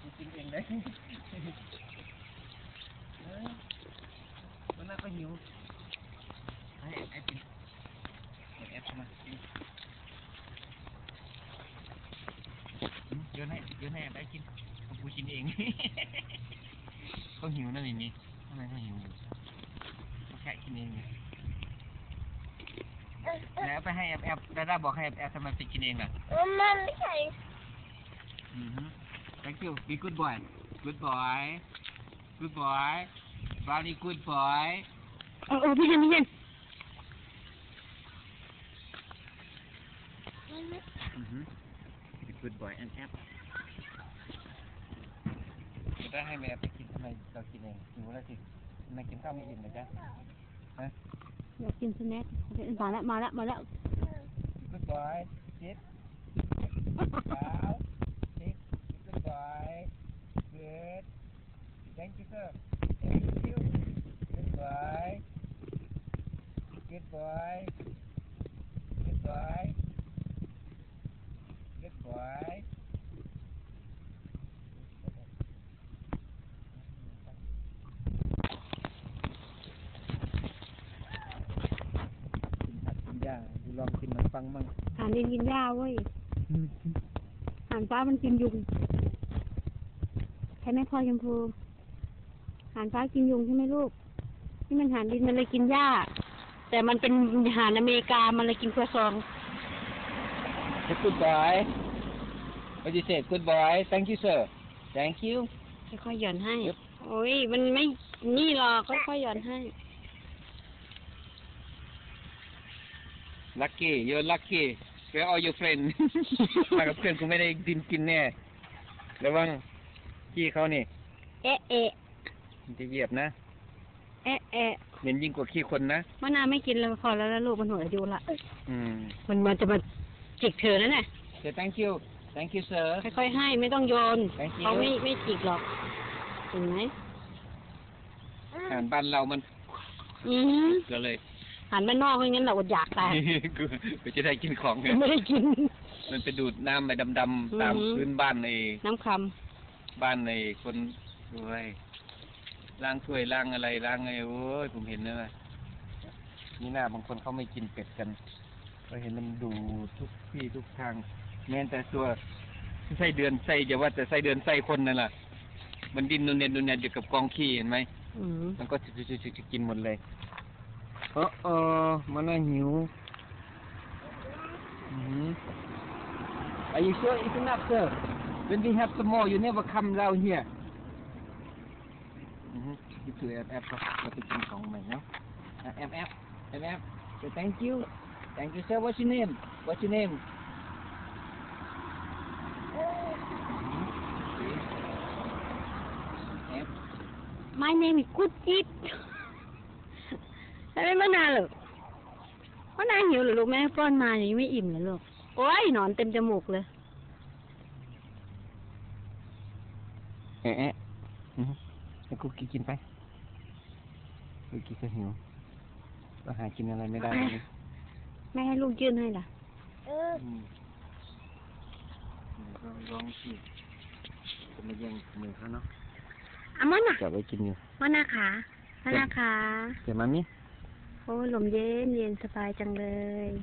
กูกินเองเลยเออมันน่าก็หิวให้ไอ้กินเอาแอปเข้ามากินอืมโยนให้โยนให้แอปได้กินเอากูกินเองเขาหิวนั่นนี่นี่ทำไมเขาหิวอยู่เขาแค่กินเองเนี่ยแล้วไปให้แอปแอปดาด้าบอกให้แอปแอปทำไมไปกินเองล่ะมันไม่ใช่อือฮึ thank you be good boy good boy good boy very good boy เออเออพี่เย็นพี่เย็นอือฮึ be good boy and app ได้ให้แม่ไปกินทำไมเรากินเองหิวแล้วสิทำไมกินข้าวไม่อิ่มเลยจ๊ะฮะอยากกินสแน็คมาแล้วมาแล้วมาแล้ว good boy sit down sit good boy good thank you sir thank you good boy good boy good boy good boy กินผักกินหญ้าดูลองกินมันฟังมั่งหานดินกินหญ้าเว้ยหานฟ้ามันกินยุง ใช่ไหมพ่อชมพู หานฟ้ากินยุงใช่ไหมลูก นี่มันหานดินมันเลยกินหญ้า แต่มันเป็นหานอเมริกา มันเลยกินครัวซอง Say good boy What you say good boy Thank you sir Thank you ค่อยๆหย่อนให้ Yep โอ้ย มันไม่ นี่หรอกค่อยๆหย่อนให้ Lucky you're lucky Where are your friend มากับเพื่อนกูไม่ได้ดินกินแน่ ระวังขี้เขานี่ เอ๊ะเอ๊ะ มันจะเหยียบนะเอ๊ะเอ๊ะเหม็นยิ่งกว่าขี้คนนะ มะนาวไม่กินเลยพอแล้วนะลูกมันหัวอายุละ อืม มันมันจะมาจิกเธอนั่นแหละ Say thank you Thank you sir ค่อยๆให้ไม่ต้องโยน Thank you เขาไม่ไม่จิกหรอก เห็นไหมอาหารบ้านเรามันอือหือก็เลย หันบ้านนอกไม่งั้นเราอดอยากตายกูกูจะได้กินของไงไม่ได้กิน มันไปดูดน้ำไปดำๆตามอือหือ พื้นบ้านในน้ำคบ้านในคนรวย ล้างถ้วยล้างอะไรล้างไงโอ้ยผมเห็นนะนี่หน้าบางคนเขาไม่กินเป็ดกันก็เห็นมันดูทุกที่ทุกทางแม้แต่ตัวไส้เดือนไส้อย่าว่าแต่ไส้เดือนไส้คนนั่นแหละมันดินนูนเนนนูนเนนอยู่กับกองขี้เห็นไหมำอืมมันก็จะจะจะจะกินหมดเลยเออเออมันน่าหิวอืม Are you sure it's enough sir When we have some more you never come down here อือฮึนี่คือแอปแอปเราไปกินของใหม่เนาะอะแอปแอปแอปแอป so thank you thank you sir what's your name what's your name แอปไม่เนมีกุดจิตแล้วไม่มานานหรอกมานานหิวเหรือลูกแม่ป้อนมายังไม่อิ่มเลยลูกโอ้ยหนอนเต็มจมูกเลยแอะแอะอือฮึให้คุกกี้กินไปคุกกี้ก็หิวก็หากินอะไรไม่ได้เลยแม่ให้ลูกยื่นให้ล่ะเอออืมลองลองสิจะมาแย่งมือเขาเนาะอามันน่ะจับไว้กินอยู่มานาขามานาขาเดี๋ยวมามิโอ้ยลมเย็นเย็นสบายจังเลย